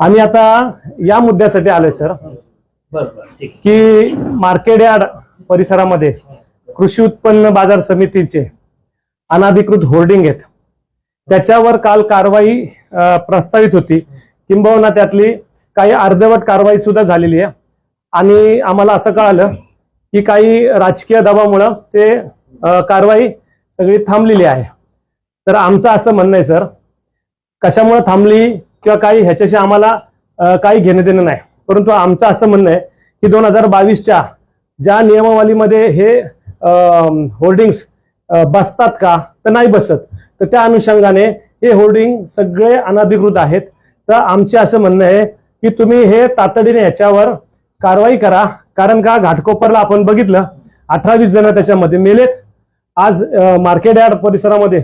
आम्ही आता या मुद्द्यासाठी आलोय सर. की मार्केट यार्ड परिसरामध्ये कृषी उत्पन्न बाजार समितीचे अनाधिकृत होर्डिंग आहेत. त्याच्यावर काल कारवाई प्रस्तावित होती. किंबहुना त्यातली काही अर्धवट कारवाई सुद्धा झालेली आहे. आणि आम्हाला असं कळालं की काही राजकीय दबावामुळं ते कारवाई सगळी थांबलेली आहे. तर आमचं असं म्हणणं आहे सर कशामुळे थांबली किंवा काही ह्याच्याशी आम्हाला काही घेणं देणं नाही. परंतु आमचं असं म्हणणं आहे की दोन हजार बावीसच्या ज्या नियमावलीमध्ये हे होर्डिंग्स बसतात का तर नाही बसत. तर त्या अनुषंगाने हे होर्डिंग सगळे अनधिकृत आहेत. तर आमचे असं म्हणणं आहे की तुम्ही हे तातडीने ह्याच्यावर कारवाई करा. कारण का घाटकोपरला आपण बघितलं अठरा वीस जण त्याच्यामध्ये मेलेत. आज मार्केट यार्ड परिसरामध्ये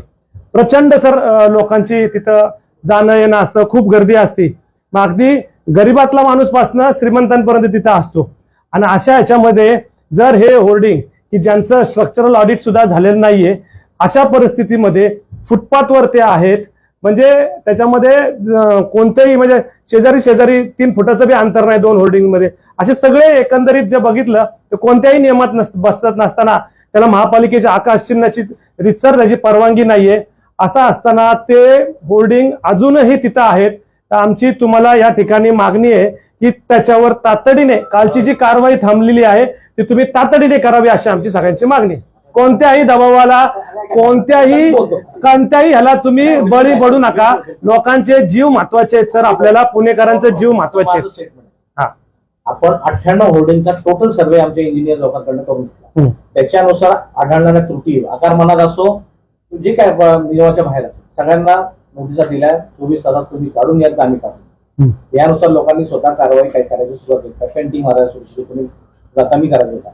प्रचंड सर लोकांची तिथं जाणं येणं असतं. खूप गर्दी असते. मग अगदी गरीबातला माणूस पासनं श्रीमंतांपर्यंत तिथं असतो. आणि अशा ह्याच्यामध्ये जर हे होर्डिंग की ज्यांचं स्ट्रक्चरल ऑडिट सुद्धा झालेलं नाहीये अशा परिस्थितीमध्ये फुटपाथवर ते आहेत. म्हणजे त्याच्यामध्ये कोणतेही म्हणजे शेजारी शेजारी तीन फुटाचं बी अंतर नाही दोन होर्डिंगमध्ये. असे सगळे एकंदरीत जे बघितलं तर कोणत्याही नियमात नस बसत नसताना त्याला महापालिकेच्या आकाश चिन्हाची रितसर त्याची परवानगी नाहीये. असं असताना ते होर्डिंग अजूनही तिथं आहेत तर आमची तुम्हाला या ठिकाणी मागणी आहे की त्याच्यावर तातडीने कालची जी कारवाई थांबलेली आहे ती तुम्ही तातडीने करावी अशी आमची सगळ्यांची मागणी. कोणत्याही दबावाला कोणत्याही कोणत्याही ह्याला तुम्ही बळी पडू नका लोकांचे जीव महत्त्वाचे आहेत सर आपल्याला पुणेकरांचे जीव महत्त्वाचे आहेत. हा आपण अठ्ठ्याण्णव होर्डिंगचा टोटल सर्वे आमच्या इंजिनियर लोकांकडनं करून. त्याच्यानुसार आढळणाऱ्या त्रुटी आकारमानात असो जे काय नियमाच्या बाहेर असो सगळ्यांना नोटिसा दिल्या चोवीस तासात तुम्ही काढून यात आम्ही काढू. हम्म. यानुसार लोकांनी स्वतः कारवाई काय करायची सुरुवात केली. पेंटिंग मारायला सुरू केली कोणी कमी करायचं होता.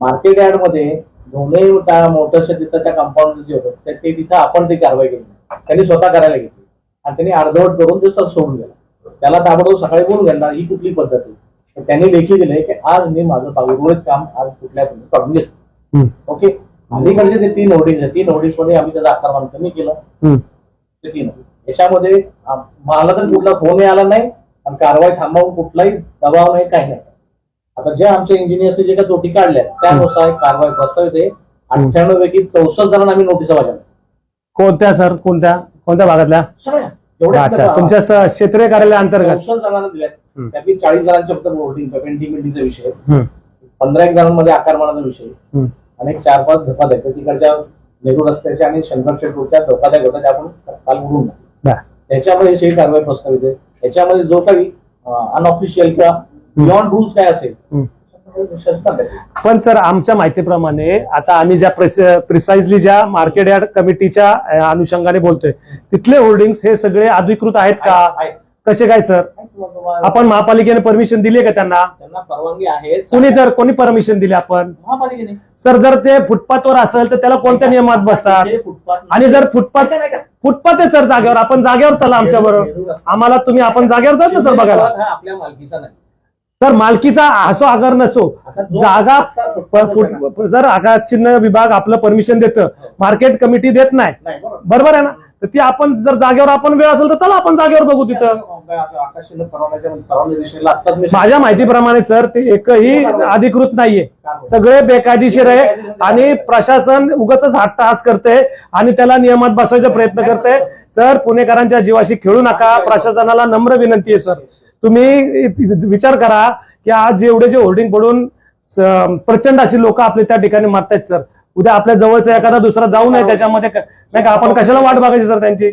मार्केट यार्डमध्ये दोन्ही त्या मोटर्सच्या तिथं त्या कंपाऊंड जे होतं ते ते तिथं आपण ती कारवाई केली. त्यांनी स्वतः करायला घेतली. आणि त्यांनी अर्धवट करून ते सोडून गेला त्याला ताबडतोब सकाळी बोलून घेणार ही कुठली पद्धत आहे? त्यांनी लेखी दिले की आज मी माझं उर्वरित काम आज कुठल्या काढून घेतो. ओके अलीकडचे ते तीन होर्डिंग आहेत तीन होर्डिंगमध्ये आम्ही त्याचा आकारमान कमी केलं. ते तीन. याच्यामध्ये मला तर कुठला फोनही आला नाही आणि कारवाई थांबवून कुठलाही दबाव नाही काही नाही. आता ज्या आमच्या इंजिनियर्सने जे काही त्रुटी काढल्या त्यानुसार कारवाई प्रस्तावित आहे अठ्ठ्याण्णव पैकी चौसष्ट जणांना आम्ही नोटिसा बजावल्या कोणत्या सर? कोणत्या? कोणत्या भागातल्या? अच्छा. तुमच्या क्षेत्रीय कार्यालय अंतर्गत. चौसष्ट जणांना हम्म. त्यापैकी चाळीस जणांच्या फक्त पेंटिंग पेंटिंगचा विषय. पंधरा एक जणांमध्ये आकारमानाचा विषय. एक चार पाच धोकादायक. तिकडच्या नेहरू रस्त्याच्या आणि शंकरशेठ रोडच्या धोकादायक होत्या त्या आपण काल उडून. त्याच्यामध्ये ही कारवाई प्रस्तावित आहे त्याच्यामध्ये जो काही अनऑफिशियल किंवा बियॉन्ड रुल्स काय असेल. पण सर आमच्या माहितीप्रमाणे आता आम्ही ज्या प्रिसाइजली ज्या मार्केट यार्ड कमिटीच्या अनुषंगाने बोलतोय तिथले होर्डिंग्स हे सगळे अधिकृत आहेत का. कसे काय सर आपण महापालिकेने परमिशन दिली का त्यांना? त्यांना परवानगी आहे. कुणी तर कोणी परमिशन दिली आपण? महापालिकेने. सर जर ते फुटपाथवर असेल तर त्याला कोणत्या नियमात बसतात? आणि जर फुटपाथ फुटपाथ आहे सर जागेवर. आपण जागेवर चला आमच्या बरोबर. आम्हाला तुम्ही आपण जागेवर जात ना सर बघायला. हा आपल्या मालकीचा नाही. सर मालकीचा असो अगर नसो. जागा जर आकाश चिन्ह विभाग आपलं परमिशन देतं मार्केट कमिटी देत नाही. बरोबर आहे ना? तर ती आपण जर जागेवर आपण वेळ असेल तर चला आपण जागेवर बघू तिथं. माझ्या माहितीप्रमाणे सर ते एकही अधिकृत नाहीये. सगळे बेकायदेशीर आहे आणि प्रशासन उगाच हट्टहास करते आणि त्याला नियमात बसवायचा प्रयत्न करते. सर पुणेकरांच्या जीवाशी खेळू नका. प्रशासनाला नम्र विनंती आहे सर. तुम्ही विचार करा की आज एवढे जे होर्डिंग पडून प्रचंड अशी लोक आपले त्या ठिकाणी मारतायत सर. उद्या आपल्या जवळचा एखादा दुसरा जाऊ नये त्याच्यामध्ये नाही का आपण कशाला वाट बघायची सर त्यांची?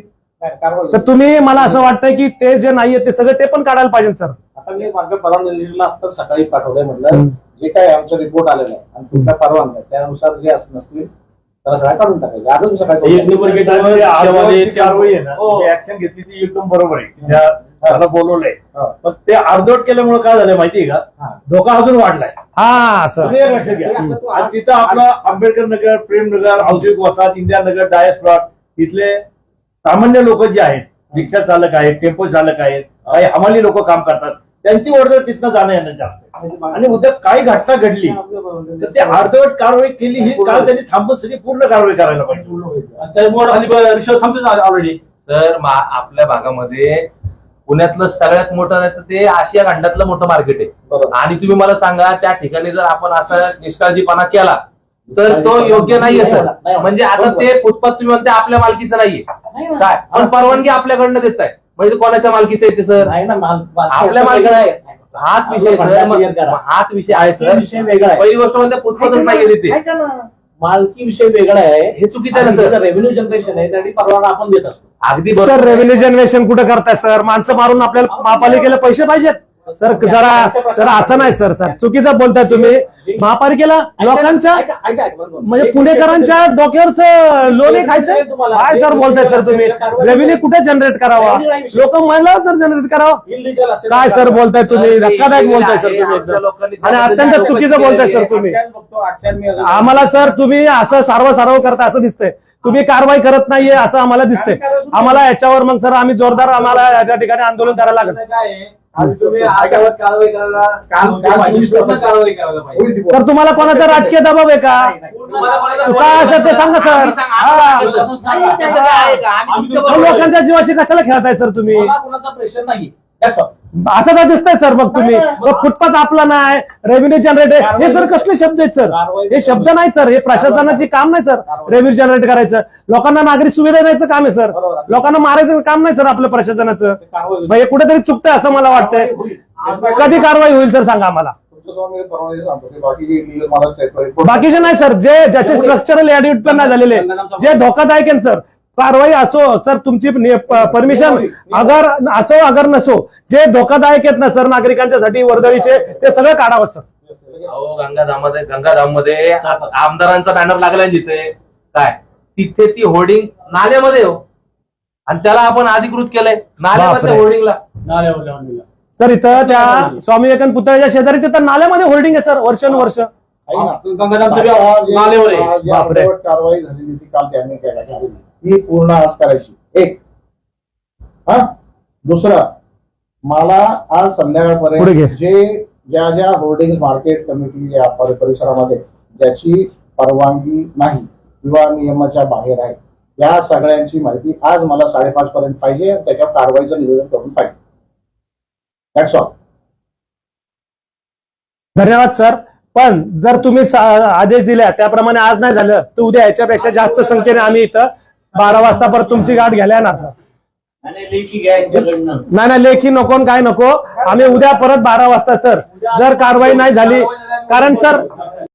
तर तुम्ही मला असं वाटतंय की ते जे नाहीये ते सगळे ते पण काढायला पाहिजे सर. आता मी माझ्या परवानगी दिशेला आत्ताच सकाळी पाठवलंय. म्हटलं जे काय आमचा रिपोर्ट आलेला आहे आणि तुमच्या परवानग्या त्यानुसार जे असं नसतील त्याला सगळ्या काढून टाकायचे. आजच मी सकाळी एक नंबर पाठवलंय. गेटवर जे आजवर कारवाई जी कारवाई आहे ना. हो. ऍक्शन घेतली ती एकदम बरोबर आहे. ज्या त्याला बोलवलंय. पण ते अर्धवट केल्यामुळे काय झालं माहितीये का. धोका अजून वाढलाय. हा सर तुम्ही एक लक्षात घ्या. आता तू आज तिथं आपलं आंबेडकर नगर प्रेमनगर औद्योगिक वसाहत इंदिरा नगर डायस प्लॉट इथले सामान्य लोक जे आहेत रिक्षा चालक आहेत टेम्पो चालक आहेत काही हमाली लोक काम करतात त्यांची ऑर्डर तिथनं जाणं येणं जास्त. आणि उद्या काही घटना घडली तर ते अर्धवट कारवाई केली ही काल त्यांनी थांबून सगळी पूर्ण कारवाई करायला पाहिजे. ऑलरेडी सर आपल्या भागामध्ये पुण्यातलं सगळ्यात मोठं नाही तर ते आशिया खंडातलं मोठं मार्केट आहे. आणि तुम्ही मला सांगा त्या ठिकाणी जर आपण असा निष्काळजीपणा केला तर तो योग्य नाहीये नाही सर. नाही. म्हणजे आता ते फुटपाथ तुम्ही म्हणते आपल्या मालकीचं नाहीये. नाही. काय? पण परवानगी आपल्याकडनं देत आहे म्हणजे कोणाच्या मालकीचं आहे ते सर? नाही आपल्या मालकी आहे हाच विषय सर. हाच विषय आहे सर. विषय वेगळा आहे. पहिली गोष्ट म्हणजे फुटपाथच नाहीये तिथे. मालकी विषय वेगळा आहे. हे चुकीचं आहे ना, सर. रेव्हेन्यू जनरेशन आहे त्यासाठी परवाना आपण देत असतो. अगदी सर बरोबर रेव्हेन्यू जनरेशन कुठं करताय सर? माणसं मारून आपल्याला महापालिकेला पैसे पाहिजेत. सर जरा सर असं नाही सर सर. चुकीचं बोलताय तुम्ही. महापालिकेला लोकांच्या. म्हणजे पुणेकरांच्या डोक्यावर लोन खायचं? काय सर बोलताय सर तुम्ही? रेव्हेन्यू कुठे जनरेट करावा? लोक महिला सर जनरेट करावा. काय सर. बोलताय तुम्ही? धक्कादायक हे बोलताय सर तुम्ही आणि अत्यंत चुकीचं बोलताय सर तुम्ही. आम्हाला सर तुम्ही असं सारव सारव करता असं दिसतंय. तुम्ही कारवाई करत नाहीये असं आम्हाला दिसतंय. आम्हाला याच्यावर मग सर आम्ही जोरदार आम्हाला या ठिकाणी आंदोलन करायला लागेल. पाहिजे. सर तुम्हाला कोणाचा राजकीय दबाव आहे का? काय असेल ते सांगा सर. हा. लोकांच्या जीवाशी कशाला खेळताय सर तुम्ही? प्रेशर नाही. असं तर दिसतंय सर मग तुम्ही. मग फुटपाथ आपला नाही रेव्हेन्यू जनरेट हे सर कसले शब्द आहेत सर हे शब्द नाही सर हे प्रशासनाचे काम नाही सर रेव्हेन्यू जनरेट करायचं. लोकांना नागरी सुविधा द्यायचं काम आहे सर. लोकांना मारायचं काम नाही सर आपलं प्रशासनाचं. हे कुठेतरी चुकतंय असं मला वाटतंय. कधी कारवाई होईल सर सांगा आम्हाला. की बाकीचे नाही सर जे ज्याचे स्ट्रक्चरल ऍड उत्पन्न नाही झालेले जे धोकादायक आहे सर कारवाई असो सर तुमची परमिशन अगर असो अगर नसो जे धोकादायक आहेत ना सर नागरिकांच्यासाठी वर्दळीचे ते सगळं काढावं सर. अहो गंगाधाममध्ये गंगाधाममध्ये आमदारांचा बॅनर लागलाय जिथे काय? तिथे ती होर्डिंग नाल्यामध्ये हो. आणि त्याला आपण अधिकृत केलंय. नाल्यामध्ये. होर्डिंगला सर इथं त्या स्वामी विवेकानंद पुतळ्याच्या शेजारी तिथं नाल्यामध्ये होल्डिंग आहे सर वर्षानुवर्ष. नाल्यावर आहे. बापरे. कारवाई झालेली ती काल त्यांनी. ही पूर्ण आज करायची. एक. हा? दुसरं मला आज संध्याकाळपर्यंत. जे ज्या ज्या होर्डिंग मार्केट कमिटी या परि- परिसरामध्ये ज्याची परवानगी नाही किंवा नियमाच्या बाहेर आहे या सगळ्यांची माहिती आज मला साडेपाच पर्यंत पाहिजे आणि त्याच्या कारवाईचं निवेदन करून पाहिजे. दॅट्स ऑल धन्यवाद सर. पण जर तुम्ही आदेश दिल्या त्याप्रमाणे आज नाही झालं तर उद्या याच्यापेक्षा जास्त संख्येने आम्ही इथं बारा वाजता परत तुमची गाठ घ्यायला येणार. नाही नाही लेखी नको काय नको. आम्ही उद्या परत बारा वाजता सर. जर कारवाई नाही झाली कारण सर